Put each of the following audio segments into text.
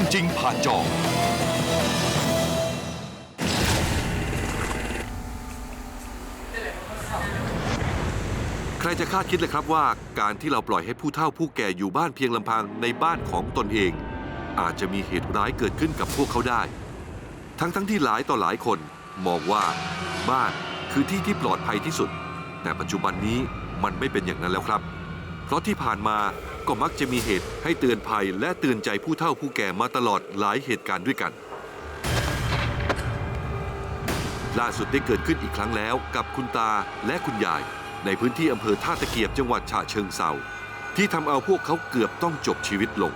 รื่องจริงผ่านจอใครจะคาดคิดเลยครับว่าการที่เราปล่อยให้ผู้เฒ่าผู้แก่อยู่บ้านเพียงลำพังในบ้านของตนเอง อาจจะมีเหตุร้ายเกิดขึ้นกับพวกเขาได้ ทั้งทั้งที่หลายต่อหลายคนมองว่าบ้านคือที่ที่ปลอดภัยที่สุด แต่ปัจจุบันนี้มันไม่เป็นอย่างนั้นแล้วครับ เพราะที่ผ่านมา ก็มักจะมีเหตุให้เตือนภัยและเตือนใจผู้เฒ่าผู้แก่มาตลอดหลายเหตุการณ์ด้วยกัน ล่าสุดได้เกิดขึ้นอีกครั้งแล้วกับคุณตาและคุณยาย ในพื้นที่อำเภอท่าตะเกียบจังหวัดฉะเชิงเซาที่ทำเอาพวกเขาเกือบต้องจบชีวิตลง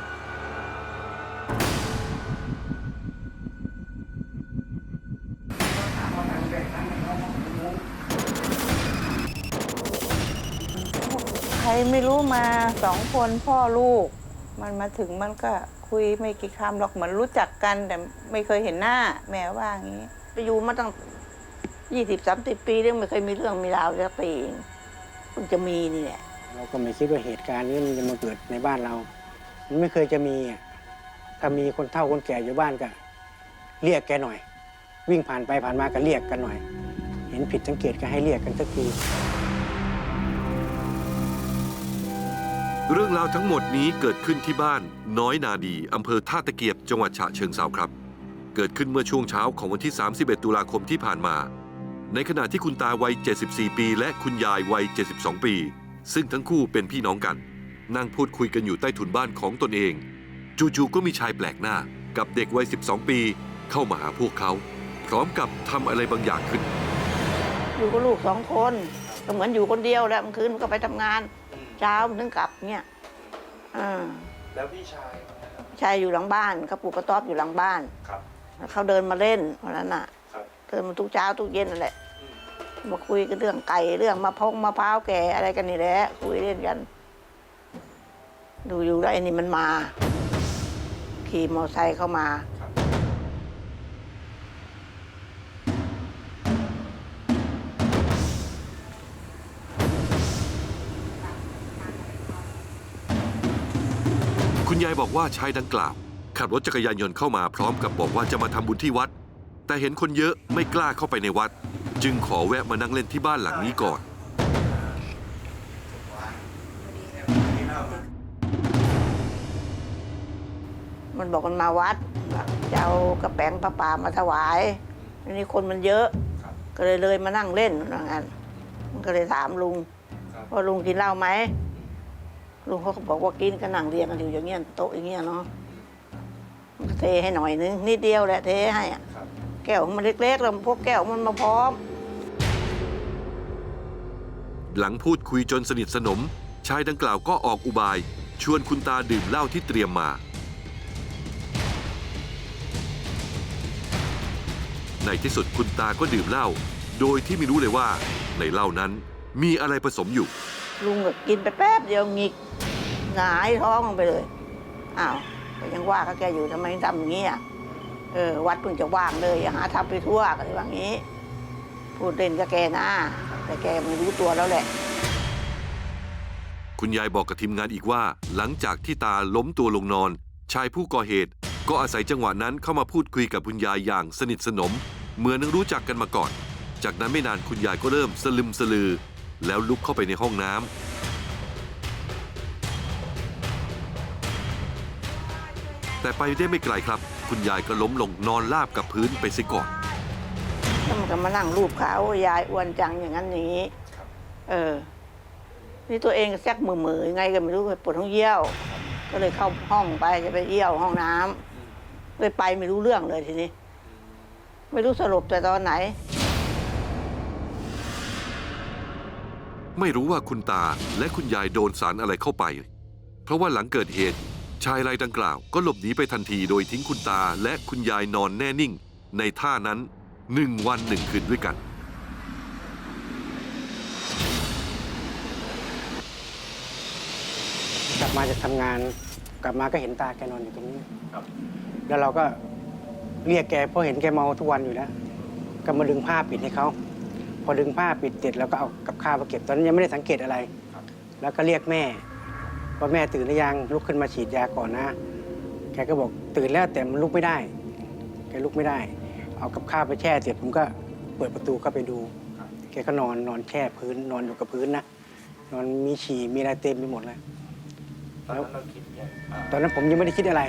มาสองคนพ่อลูก มันมาถึงมันก็คุยไม่กี่คำหรอกเหมือนรู้จักกัน แต่ไม่เคยเห็นหน้า แม่ว่าอย่างนี้ ไปอยู่มาตั้งยี่สิบสามสิบปีเรื่องไม่เคยมีเรื่องมีราวสักปีเองเพิ่งจะมีนี่แหละเราก็ไม่คิดว่าเหตุการณ์นี้มันจะมาเกิดในบ้านเรา มันไม่เคยจะมีอะถ้ามีคนเฒ่าคนแก่อยู่บ้านก็เรียกแกหน่อย วิ่งผ่านไปผ่านมาก็เรียกกันหน่อย เห็นผิดสังเกตก็ให้เรียกกันสักที เรื่องราวทั้งหมดนี้เกิดขึ้นที่บ้าน น้อยนาดีอำเภอท่าตะเกียบจังหวัดฉะเชิงเซาครับ เกิดขึ้นเมื่อช่วงเช้าของวันที่ 31 ตุลาคมที่ผ่านมา ในขณะที่คุณตาวัย 74 ปี และคุณยายวัย 72 ปี ซึ่งทั้งคู่เป็นพี่น้องกัน นั่งพูดคุยกันอยู่ใต้ถุนบ้านของตนเอง จู่ๆก็มีชายแปลกหน้า กับเด็กวัย 12 ปี เข้ามาหาพวกเขา พร้อมกับทำอะไรบางอย่างขึ้น อยู่กับลูกสองคนก็เหมือนอยู่คนเดียวแหล้วมันคืนมันก็ไปทำงาน เช้ามันถึงกลับเนี่ยอ่าแล้วพี่ชายชายอยู่หลังบ้านเขาปลูกกระต๊อบอยู่หลังบ้าน ครับแล้วเขาเดินมาเล่นวันนั้นน่ะ ครับเดินมาทุกเช้าทุกเย็นนั่นแหละมาคุยกันเรื่องไก่เรื่องมะพร้าวมะพร้าวแก่อะไรกันนี่แหละคุยเล่นกัน ดูอยู่แล้วไอ้นี่มันมา ขี่มอเตอร์ไซค์เข้ามา คุณยายบอกว่าชายดังกล่าว ขับรถจักรยานยนต์เข้ามาพร้อมกับบอกว่าจะมาทำบุญที่วัด แต่เห็นคนเยอะไม่กล้าเข้าไปในวัด จึงขอแวะมานั่งเล่นที่บ้านหลังนี้ก่อน มันบอกมันมาวัดจะเอากระแป้งปลาป่ามาถวายทีนี้คนมันเยอะครับก็เลยเลยมานั่งเล่นว่างั้นมันก็เลยถามลุงครับว่าลุงกินเหล้าไหม ลุงเขาก็บอกว่ากินก็นั่งเรียงกันอยู่อย่างเงี้ยโต๊ะอย่างเงี้ยเนาะมันก็เทให้หน่อยนึงนิดเดียวแหละเทให้อะครับแก้วมันเล็กๆแล้วพวกแก้วมันมาพร้อม หลังพูดคุยจนสนิทสนม ชายดังกล่าวก็ออกอุบาย ชวนคุณตาดื่มเหล้าที่เตรียมมา ในที่สุดคุณตาก็ดื่มเหล้าโดยที่ไม่รู้เลยว่าในเหล้านั้นมีอะไรผสมอยู่ ลุงก็กินไปแป๊บเดียวงิกหงายท้องลงไปเลย อ้าวก็ยังว่าเขาแกอยู่ทำไมทำอย่างนี้อะ เออ วัดเพิ่งจะว่างเลยอย่าหาทำไปทั่วก็เลยว่างี้ พูดเล่นกับแกนะ แต่แกไม่รู้ตัวแล้วแหละ คุณยายบอกกับทีมงานอีกว่า หลังจากที่ตาล้มตัวลงนอน ชายผู้ก่อเหตุ ก็อาศัยจังหวะนั้นเข้ามาพูดคุยกับคุณยายอย่างสนิทสนม เหมือนรู้จักกันมาก่อน จากนั้นไม่นานคุณยายก็เริ่มสลึมสลือ แล้วลุกเข้าไปในห้องน้ำแต่ไปได้ไม่ไกลครับ คุณยายก็ล้มลงนอนราบกับพื้นไปเสียก่อนแล้วมันก็มานั่งรูปเขายายอ้วนจังอย่างนั้นอย่างนี้ เออ นี่ตัวเองแซกมือมือๆยังไงก็ไม่รู้ไปปวดท้องเยี่ยว ก็เลยเข้าห้องไปจะไปเยี่ยวห้องน้ำเลยไปไม่รู้เรื่องเลยทีนี้ ไม่รู้สรุปแต่ตอนไหน ไม่รู้ว่าคุณตาและคุณยายโดนสารอะไรเข้าไป เพราะว่าหลังเกิดเหตุ ชายรายดังกล่าวก็หลบหนีไปทันทีโดยทิ้งคุณตาและคุณยายนอนแน่นิ่ง ในท่านั้นหนึ่งวันหนึ่งคืนด้วยกัน กลับมาจากทำงานกลับมาก็เห็นตาแกนอนอยู่ตรงนี้ครับ แล้วเราก็เรียกแกเพราะเห็นแกเมาทุกวันอยู่แล้ว ก็มาดึงผ้าปิดให้เขา พอดึงผ้าปิดเสร็จแล้วก็เอากับข้าวมาเก็บตอนนั้นยังไม่ได้สังเกตอะไรครับแล้วก็เรียกแม่ว่าแม่ตื่นหรือยังลุกขึ้นมาฉีดยาก่อนนะ แกก็บอกตื่นแล้วแต่มันลุกไม่ได้ แกลุกไม่ได้ เอากับข้าวไปแช่เสร็จผมก็เปิดประตูเข้าไปดู แกก็นอนนอนแช่พื้นนอนอยู่กับพื้นนะนอนมีฉี่มีอะไรเต็มไปหมดเลยตอนนั้นเราคิดยังอ่าตอนนั้นผมยังไม่ได้คิดอะไร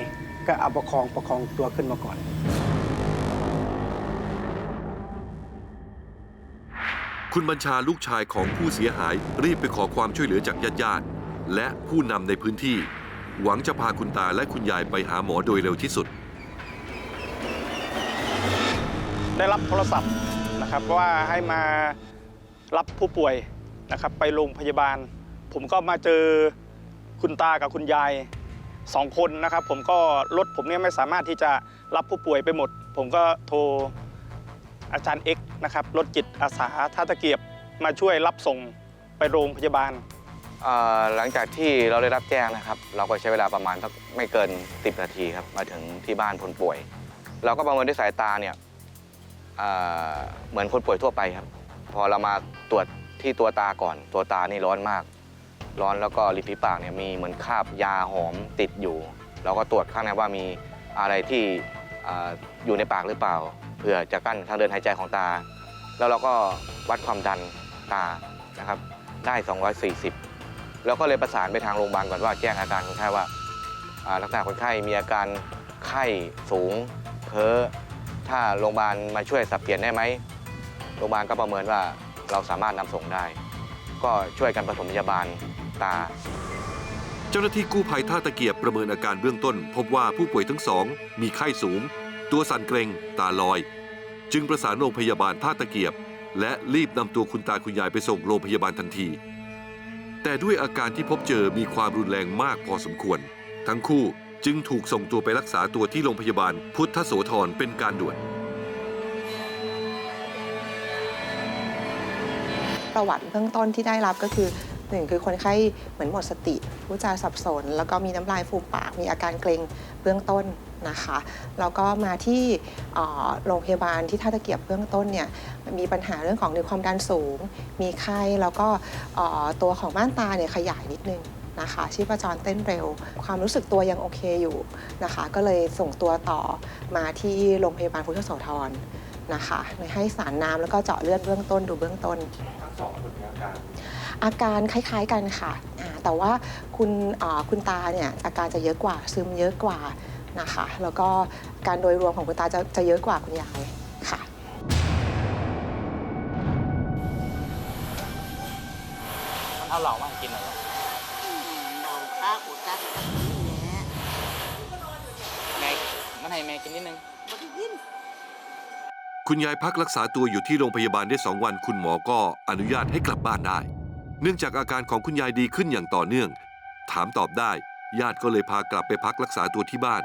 ก็เอาประคองประคองตัวขึ้นมาก่อน คุณบัญชาลูกชายของผู้เสียหายรีบไปขอความช่วยเหลือจากญาติญาติและผู้นำในพื้นที่ หวังจะพาคุณตาและคุณยายไปหาหมอโดยเร็วที่สุด ได้รับโทรศัพท์นะครับว่าให้มารับผู้ป่วยนะครับไปโรงพยาบาล ผมก็มาเจอคุณตากับคุณยายสองคนนะครับ ผมก็รถผมเนี่ยไม่สามารถที่จะรับผู้ป่วยไปหมด ผมก็โทร อาจารย์เอ็กนะครับรถจิตอาสาท่าตะเกียบมาช่วยรับส่งไปโรงพยาบาล เอ่อหลังจากที่เราได้รับแจ้งนะครับ เราก็ใช้เวลาประมาณสักไม่เกิน 10 นาทีครับ มาถึงที่บ้านคนป่วย เราก็ประเมินด้วยสายตาเนี่ยเอ่อเหมือนคนป่วยทั่วไปครับ พอเรามาตรวจที่ตัวตาก่อน ตัวตานี่ร้อนมาก ร้อนแล้วก็ริมฝีปากเนี่ยมีเหมือนคราบยาหอมติดอยู่ เราก็ตรวจข้างในว่ามีอะไรที่เอ่ออยู่ในปากหรือเปล่า ผื่อจะกั้นทางเดินหายใจของตา แล้วเราก็วัดความดันตานะครับได้ 240 แล้วก็เลยประสานไปทางโรงพยาบาลก่อนว่าแจ้งอาการคนไข้ว่าอ่าลักษณะคนไข้มีอาการไข้สูงเพ้อถ้าโรงพยาบาลมาช่วยสับเปลี่ยนได้ไหมโรงพยาบาลก็ประเมินว่าเราสามารถนำส่งได้ ก็ช่วยกันปฐมพยาบาลตา เจ้าหน้าที่กู้ภัยท่าตะเกียบประเมินอาการเบื้องต้น พบว่าผู้ป่วยทั้งสองมีไข้สูง ตัวสั่นเกร็งตาลอย จึงประสานโรงพยาบาลท่าตะเกียบ และรีบนำตัวคุณตาคุณยายไปส่งโรงพยาบาลทันที แต่ด้วยอาการที่พบเจอมีความรุนแรงมากพอสมควร ทั้งคู่จึงถูกส่งตัวไปรักษาตัวที่โรงพยาบาลพุทธโสธรเป็นการด่วน ประวัติเบื้องต้นที่ได้รับก็คือหนึ่งคือคนไข้เหมือนหมดสติพูดจาสับสน แล้วก็มีน้ำลายฟูมปาก มีอาการเกร็งเบื้องต้น นะคะแล้วก็มาที่โรงพยาบาลที่ท่าตะเกียบเบื้องต้นเนี่ยมีปัญหาเรื่องของในความดันสูง มีไข้แล้วก็ตัวของม่านตาเนี่ยขยายนิดนึงนะคะชีพจรเต้นเร็ว ความรู้สึกตัวยังโอเคอยู่นะคะ ก็เลยส่งตัวต่อมาที่โรงพยาบาลพุทธโสธรนะคะให้สารน้ำแล้วก็เจาะเลือดเบื้องต้นดูเบื้องต้นทั้งสองคนมีอาการอาการคล้ายๆกันค่ะ แต่ว่าคุณคุณตาเนี่ยอาการจะเยอะกว่าซึมเยอะกว่า นะคะ แล้วก็การโดยรวมของคุณตาจะจะเยอะกว่าคุณยายค่ะเอาเหล่ามากินหน่อยนอนข้าอุดตันนี่แหละแม่มันให้แม่กินนิดนึง บ่ได้ยิน คุณยายพักรักษาตัวอยู่ที่โรงพยาบาลได้สองวัน คุณหมอก็อนุญาตให้กลับบ้านได้ เนื่องจากอาการของคุณยายดีขึ้นอย่างต่อเนื่อง ถามตอบได้ ญาติก็เลยพากลับไปพักรักษาตัวที่บ้าน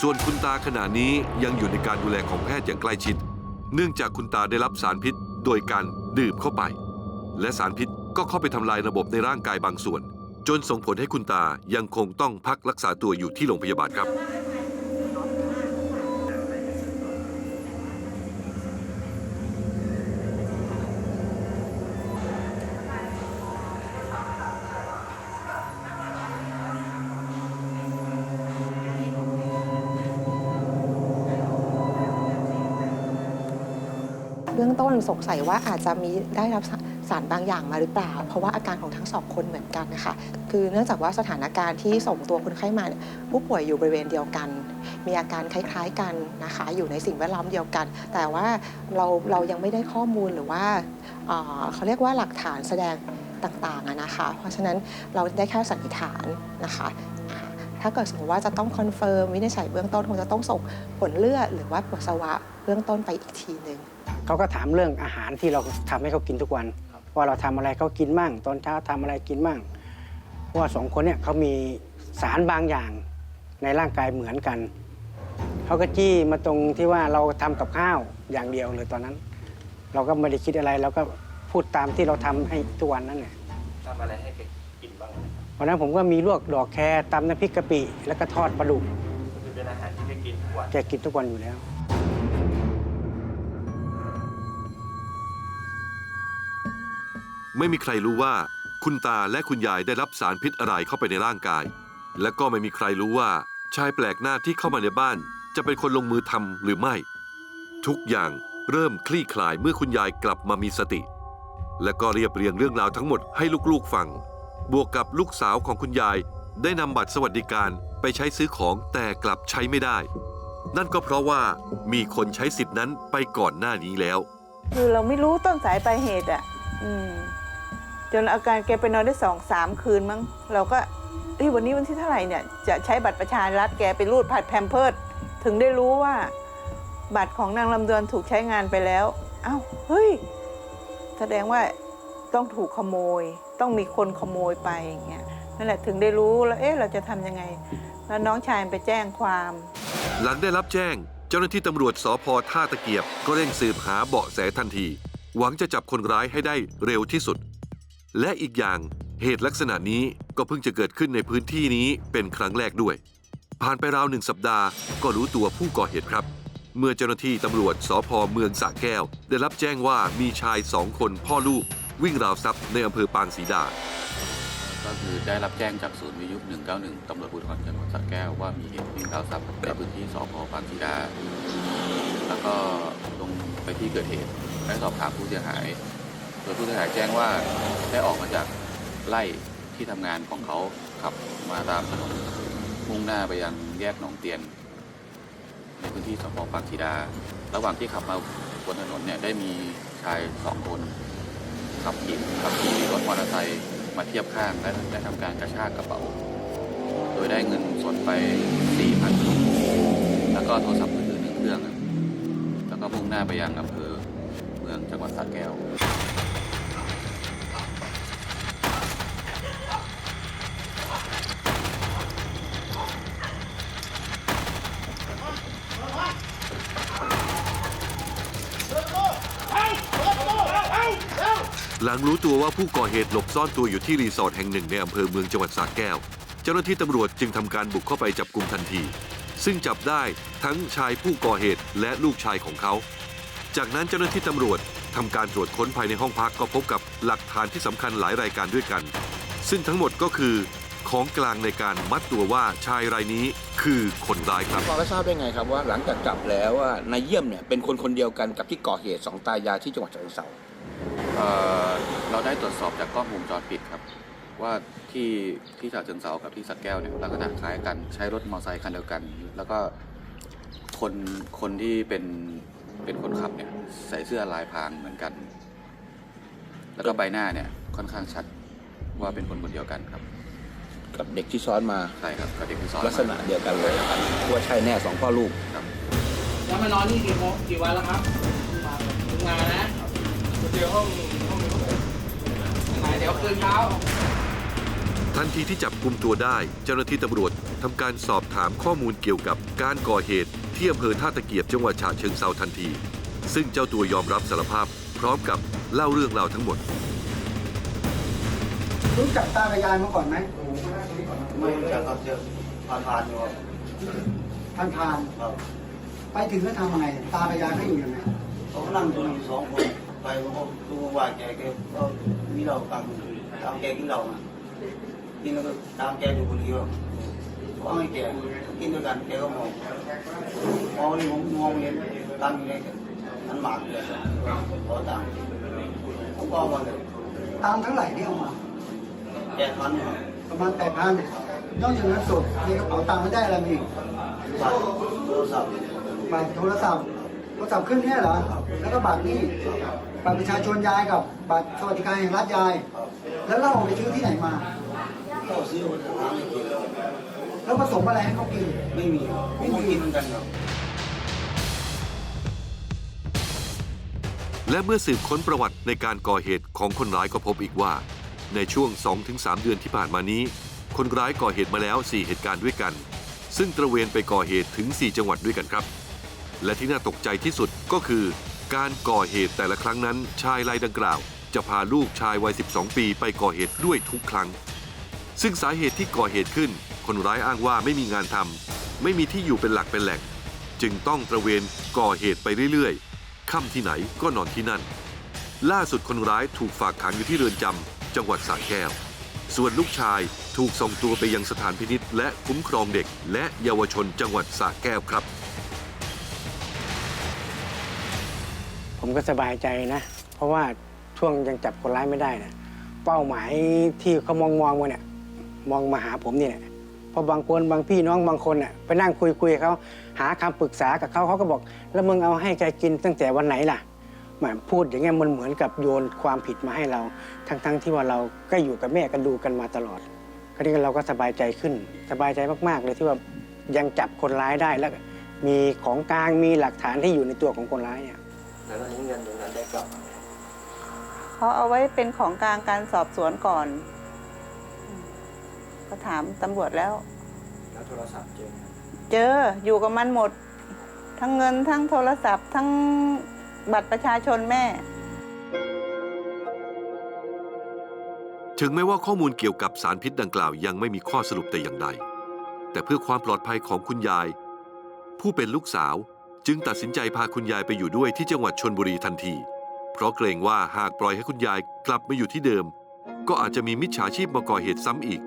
ส่วนคุณตาขณะนี้ยังอยู่ในการดูแลของแพทย์อย่างใกล้ชิด เนื่องจากคุณตาได้รับสารพิษโดยการดื่มเข้าไป และสารพิษก็เข้าไปทำลายระบบในร่างกายบางส่วน จนส่งผลให้คุณตายังคงต้องพักรักษาตัวอยู่ที่โรงพยาบาลครับ บื้องต้นสงสัยว่าอาจจะมีได้รับสารบางอย่างมาหรือเปล่า เพราะว่าอาการของทั้งสองคนเหมือนกันนะคะคือเนื่องจากว่าสถานการณ์ที่ส่งตัวคนไข้มาเนี่ยผู้ป่วยอยู่บริเวณเดียวกัน มีอาการคล้ายๆกันนะคะอยู่ในสิ่งแวดล้อมเดียวกัน แต่ว่าเราเรายังไม่ได้ข้อมูลหรือว่าเขาเรียกว่าหลักฐานแสดงต่างๆนะคะ เพราะฉะนั้นเราได้แค่สันนิษฐานนะคะ ถ้าเกิดสมมติว่าจะต้องคอนเฟิร์มวินิจฉัยเบื้องต้นคงจะต้องส่งผลเลือดหรือว่าปัสสาวะเบื้องต้นไปอีกทีหนึ่งเขาก็ถามเรื่องอาหารที่เราทำให้เขากินทุกวัน ว่าเราทำอะไรเขากินมั่ง ตอนเช้าทำอะไรกินมั่งเพราะว่าสองคนเนี่ยเขามีสารบางอย่างในร่างกายเหมือนกัน เขาก็จี้มาตรงที่ว่าเราทำกับข้าวอย่างเดียวเลยตอนนั้น เราก็ไม่ได้คิดอะไรเราก็พูดตามที่เราทำให้ทุกวันนั้นเนี่ยทำอะไรให้ วันนั้นผมก็มีลวกดอกแครตำน้ำพริกกะปิ แล้วก็ทอดปลาดุกคือเป็นอาหารที่แกกินทุกวันแกกินทุกวันอยู่แล้ว ไม่มีใครรู้ว่าคุณตาและคุณยายได้รับสารพิษอะไรเข้าไปในร่างกาย และก็ไม่มีใครรู้ว่าชายแปลกหน้าที่เข้ามาในบ้าน จะเป็นคนลงมือทำหรือไม่ ทุกอย่างเริ่มคลี่คลายเมื่อคุณยายกลับมามีสติ และก็เรียบเรียงเรื่องราวทั้งหมดให้ลูกๆฟัง บวกกับลูกสาวของคุณยาย ได้นำบัตรสวัสดิการไปใช้ซื้อของแต่กลับใช้ไม่ได้ นั่นก็เพราะว่ามีคนใช้สิทธินั้นไปก่อนหน้านี้แล้ว คือเราไม่รู้ต้นสายปลายเหตุอะ อืม จนอาการแกไปนอนได้สองสามคืนมั้ง เราก็เอ้ยวันนี้วันที่เท่าไหร่เนี่ย จะใช้บัตรประชารัฐแกไปรูดผัดแพมเพิร์ดถึงได้รู้ว่า บัตรของนางลำดวนถูกใช้งานไปแล้ว เอ้า เฮ้ย แสดงว่าต้องถูกขโมย ต้องมีคนขโมยไปอย่างเงี้ยนั่นแหละถึงได้รู้แล้วเอ๊ะเราจะทำยังไง แล้วน้องชายไปแจ้งความ หลังได้รับแจ้ง เจ้าหน้าที่ตำรวจสพท่าตะเกียบ ก็เร่งสืบหาเบาะแสทันที หวังจะจับคนร้ายให้ได้เร็วที่สุด และอีกอย่างเหตุลักษณะนี้ก็เพิ่งจะเกิดขึ้นในพื้นที่นี้เป็นครั้งแรกด้วย ผ่านไปราวหนึ่งสัปดาห์ก็รู้ตัวผู้ก่อเหตุครับ เมื่อเจ้าหน้าที่ตำรวจสพเมืองสระแก้ว ได้รับแจ้งว่ามีชายสองคนพ่อลูก วิ่งราวทรัพย์ในอำเภอปางศรีดา ก็คือได้รับแจ้งจากศูนย์วิทยุ191ตำรวจภูธรจังหวัดสระแก้วว่ามีเหตุวิ่งราวทรัพย์ในพื้นที่สพปางศรีดา แล้วก็ลงไปที่เกิดเหตุได้สอบถามผู้เสียหายโดยผู้เสียหายแจ้งว่าได้ออกมาจากไล่ที่ทำงานของเขาขับมาตามถนนมุ่งหน้าไปยังแยกหนองเตียน ในพื้นที่สพปางศรีดา ระหว่างที่ขับมาบนถนนเนี่ยได้มีชายสองคน ขับขี่ขับขี่รถมอเตอร์ไซค์มาเทียบข้างและได้ทำการกระชากกระเป๋า โดยได้เงินสดไป 4,000แล้วก็โทรศัพท์มือถือหนึ่งเครื่อง แล้วก็มุ่งหน้าไปยังอำเภอเมืองจังหวัดสระแก้ว รู้ตัวว่าผู้ก่อเหตุหลบซ่อนตัวอยู่ที่รีสอร์ทแห่งหนึ่งในอำเภอเมืองจังหวัดสระแก้ว เจ้าหน้าที่ตำรวจจึงทำการบุกเข้าไปจับกลุ่มทันที ซึ่งจับได้ทั้งชายผู้ก่อเหตุและลูกชายของเขา จากนั้นเจ้าหน้าที่ตำรวจทำการตรวจค้นภายในห้องพักก็พบกับหลักฐานที่สำคัญหลายรายการด้วยกัน ซึ่งทั้งหมดก็คือ ของกลางในการมัดตัวว่าชายรายนี้คือคนร้ายครับพอก็ทราบได้ไงครับว่าหลังจากจับแล้วว่านายเยี่ยมเนี่ยเป็นคนคนเดียวกันกับที่ก่อเหตุสองตายายที่จังหวัดฉะเชิงเทรา เอ่อเราได้ตรวจสอบจากกล้องวงจรปิดครับ ว่าที่ที่ฉะเชิงเซากับที่สักแก้วเนี่ยลักษณะคล้ายกันใช้รถมอเตอร์ไซค์คันเดียวกัน แล้วก็คนคนที่เป็นเป็นคนขับเนี่ยใส่เสื้อลายพรางเหมือนกัน แล้วก็ใบหน้าเนี่ยค่อนข้างชัดว่าเป็นคนคนเดียวกันครับกับเด็กที่ซ้อนมาใช่ครับกับเด็กที่ซ้อนลักษณะเดียวกันเลยว่าใช่แน่สองพ่อลูกครับ แล้วมานอนนี่กี่โมงกี่วันแล้วครับเพิ่งมานะ เดี๋ยวห้องห้องไหนเดี๋ยวคืนเช้า ทันทีที่จับกลุ่มตัวได้ เจ้าหน้าที่ตำรวจทำการสอบถามข้อมูลเกี่ยวกับการก่อเหตุที่อำเภอท่าตะเกียบจังหวัดฉะเชิงเซาทันที ซึ่งเจ้าตัวยอมรับสารภาพ พร้อมกับเล่าเรื่องราวทั้งหมด รู้จักตากับยายมาก่อนไหมไม่รู้จักครับเจอผ่านผ่านๆอยู่ครับท่านทานครับไปถึงแล้วทำยังไง ตากับยายเขาอยู่ยังไงเขาก็นั่งตรงอยู่สองคน ไปเขาก็ดูว่าแกแกก็มีเราตามตามแกกินเราอะกินแล้วก็ตามแกอยู่คนเดียวก็ให้แกกินด้วยกันแกก็มองมองนี่ผมมองเห็นตั้งอยู่ในอันหมากเลยขอตังค์ผมก็เอามาเลยตามเท่าไหร่ที่เอามาแกพันเนี่ยครับประมาณแปดพันนอกจากนั้นสดในกระเป๋าตังค์ไม่ได้อะไรมีอีกบัตรโทรศัพท์บัตรโทรศัพท์โทรศัพท์เครื่องเนี้ยเหรอแล้วก็บัตรนี่ บัตรประชาชนยายกับบัตรสวัสดิการแห่งรัฐยาย แล้วเราเอาไปซื้อที่ไหนมา ก็ซื้อมาทานให้กินแล้วแล้วผสมอะไรให้เขากิน ไม่มีครับไม่มีกินเหมือนกันครับและเมื่อสืบค้นประวัติในการก่อเหตุของคนร้ายก็พบอีกว่า ในช่วง 2-3 เดือนที่ผ่านมานี้ คนร้ายก่อเหตุมาแล้ว 4 เหตุการณ์ด้วยกัน ซึ่งตระเวนไปก่อเหตุถึง 4 จังหวัดด้วยกันครับ และที่น่าตกใจที่สุดก็คือ การก่อเหตุแต่ละครั้งนั้นชายรายดังกล่าว จะพาลูกชายวัย 12 ปีไปก่อเหตุด้วยทุกครั้ง ซึ่งสาเหตุที่ก่อเหตุขึ้น คนร้ายอ้างว่าไม่มีงานทำไม่มีที่อยู่เป็นหลักเป็นแหล่ง จึงต้องตระเวนก่อเหตุไปเรื่อยๆค่ำที่ไหนก็นอนที่นั่น ล่าสุดคนร้ายถูกฝากขังอยู่ที่เรือนจำจังหวัดสระแก้วส่วนลูกชายถูกส่งตัวไปยังสถานพินิษและคุ้มครองเด็ก และเยาวชนจังหวัดสระแก้วครับ ผมก็สบายใจนะ เพราะว่าช่วงยังจับคนร้ายไม่ได้นะเป้าหมายที่เขามองมองมาเนี่ยมองมาหาผมนี่แหละเพราะบางคนบางพี่น้องบางคนน่ะไปนั่งคุยคุยเขาหาคำปรึกษากับเขาเขาก็บอก แล้วมึงเอาให้แกกินตั้งแต่วันไหนล่ะแหมพูดอย่างเงี้ยมันเหมือนกับโยนความผิดมาให้เรา ทั้งๆที่ว่าเราก็อยู่กับแม่กันดูกันมาตลอดคราวนี้เราก็สบายใจขึ้น สบายใจมากๆ เลยที่ว่ายังจับคนร้ายได้แล้วมีของกลางมีหลักฐานที่อยู่ในตัวของคนร้ายเนี่ย แล้วตอนนี้เงินตรงนั้นได้กลับมาไหมเขาเอาไว้เป็นของกลางการสอบสวนก่อนอืมก็ถามตำรวจแล้ว แล้วโทรศัพท์เจอไหมเจออยู่กับมันหมด ทั้งเงินทั้งโทรศัพท์ ทั้งบัตรประชาชนแม่ ถึงแม้ว่าข้อมูลเกี่ยวกับสารพิษดังกล่าวยังไม่มีข้อสรุปแต่อย่างใด แต่เพื่อความปลอดภัยของคุณยาย ผู้เป็นลูกสาว จึงตัดสินใจพาคุณยายไปอยู่ด้วยที่จังหวัดชนบุรีทันที เพราะเกรงว่าหากปล่อยให้คุณยายกลับมาอยู่ที่เดิม ก็อาจจะมีมิจฉาชีพมาก่อเหตุซ้ำอีก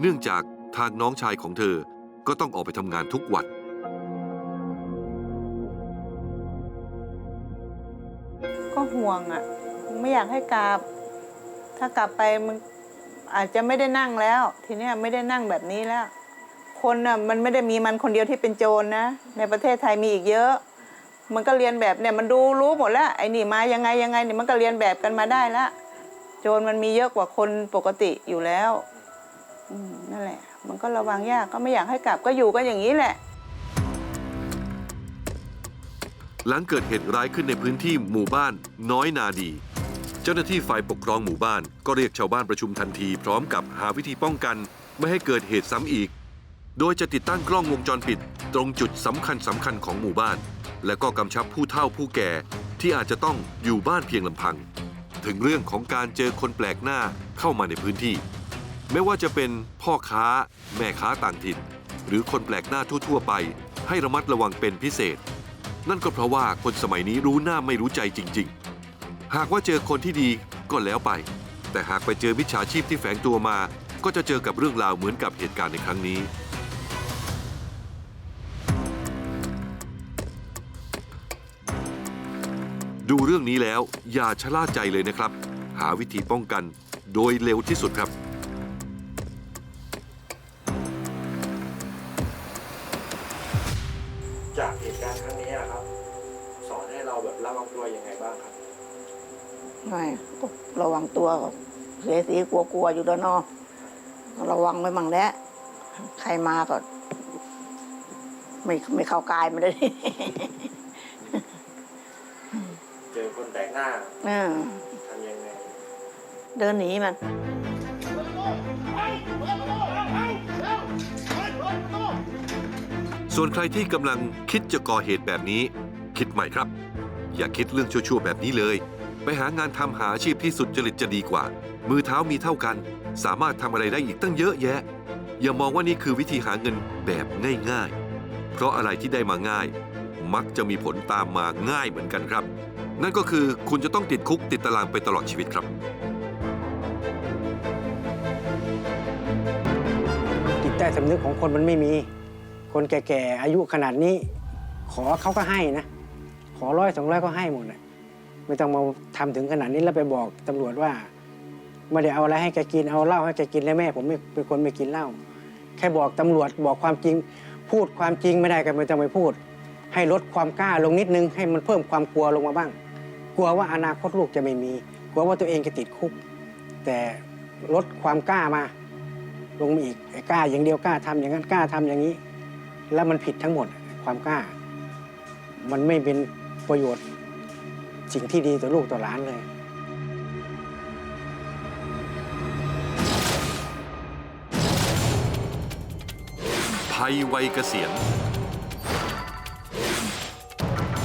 เนื่องจากทางน้องชายของเธอก็ต้องออกไปทำงานทุกวันก็ห่วงอะ ไม่อยากให้กลับ ถ้ากลับไปมันอาจจะไม่ได้นั่งแล้ว ทีเนี้ยไม่ได้นั่งแบบนี้แล้ว คนน่ะมันไม่ได้มีมันคนเดียวที่เป็นโจรนะ ในประเทศไทยมีอีกเยอะ มันก็เรียนแบบเนี่ยมันดูรู้หมดแล้วไอ้นี่มายังไงยังไงเนี่ยมันก็เรียนแบบกันมาได้ละโจรมันมีเยอะกว่าคนปกติอยู่แล้วนั่นแหละ มันก็ระวังยากก็ไม่อยากให้กลับก็อยู่กันอย่างนี้แหละ หลังเกิดเหตุร้ายขึ้นในพื้นที่หมู่บ้าน น้อยนาดี เจ้าหน้าที่ฝ่ายปกครองหมู่บ้าน ก็เรียกชาวบ้านประชุมทันที พร้อมกับหาวิธีป้องกัน ไม่ให้เกิดเหตุซ้ำอีก โดยจะติดตั้งกล้องวงจรปิด ตรงจุดสำคัญสำคัญของหมู่บ้าน และก็กำชับผู้เฒ่าผู้แก่ ที่อาจจะต้องอยู่บ้านเพียงลำพัง ถึงเรื่องของการเจอคนแปลกหน้าเข้ามาในพื้นที่ ไม่ว่าจะเป็นพ่อค้า แม่ค้าต่างถิ่น หรือคนแปลกหน้าทั่ว ๆ ไป ให้ระมัดระวังเป็นพิเศษ นั่นก็เพราะว่าคนสมัยนี้รู้หน้าไม่รู้ใจจริง ๆ หากว่าเจอคนที่ดีก็แล้วไป แต่หากไปเจอมิจฉาชีพที่แฝงตัวมา ก็จะเจอกับเรื่องราวเหมือนกับเหตุการณ์ในครั้งนี้ ดูเรื่องนี้แล้วอย่าชะล่าใจเลยนะครับ หาวิธีป้องกันโดยเร็วที่สุดครับ จากเหตุการณ์ครั้งนี้อะครับ สอนให้เราแบบระวังตัวยังไงบ้างครับไม่ระวังตัวก่อนเสียสีกลัวๆอยู่แล้วเนาะระวังไว้มั่งแล้วใครมาก็ ไม่ไม่เข้ากายมันเลย อคนแปลกหน้าเออทำยังไง เดินหนีมัน ส่วนใครที่กำลังคิดจะก่อเหตุแบบนี้ คิดใหม่ครับ อย่าคิดเรื่องชั่วๆแบบนี้เลย ไปหางานทำหาอาชีพที่สุดจริตจะดีกว่า มือเท้ามีเท่ากัน สามารถทำอะไรได้อีกตั้งเยอะแยะ อย่ามองว่านี่คือวิธีหาเงินแบบง่ายๆ เพราะอะไรที่ได้มาง่าย มักจะมีผลตามมาง่ายเหมือนกันครับ นั่นก็คือคุณจะต้องติดคุกติดตารางไปตลอดชีวิตครับ จิตใต้สำนึกของคนมันไม่มี คนแก่ๆ อายุขนาดนี้ ขอเขาก็ให้นะ ขอร้อยสองร้อยก็ให้หมดนะไม่ต้องมาทำถึงขนาดนี้แล้วไปบอกตำรวจว่าไม่ได้เอาอะไรให้แกกินเอาเหล้าให้แกกินแล้วแม่ ผมไม่เป็นคนไม่กินเหล้าแค่บอกตำรวจบอกความจริง พูดความจริงไม่ได้ก็ไม่ต้องไปพูด ให้ลดความกล้าลงนิดนึงให้มันเพิ่มความกลัวลงมาบ้าง กลัวว่าอนาคตลูกจะไม่มี กลัวว่าตัวเองจะติดคุก แต่ลดความกล้ามา ลงมาอีกไอ้กล้าอย่างเดียวกล้าทำอย่างนั้นกล้าทำอย่างนี้ แล้วมันผิดทั้งหมดความกล้า มันไม่เป็นประโยชน์สิ่งที่ดีต่อลูกต่อหลานเลยภัยวัยเกษียณ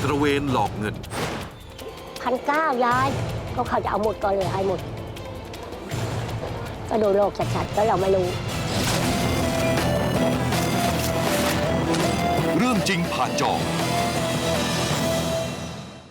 ตระเวนหลอกเงิน พันเก้ายาย ก็เขาจะเอาหมดก่อนเลยให้หมด ก็ดูโลกชัดๆก็เราไม่รู้ เรื่องจริงผ่านจอ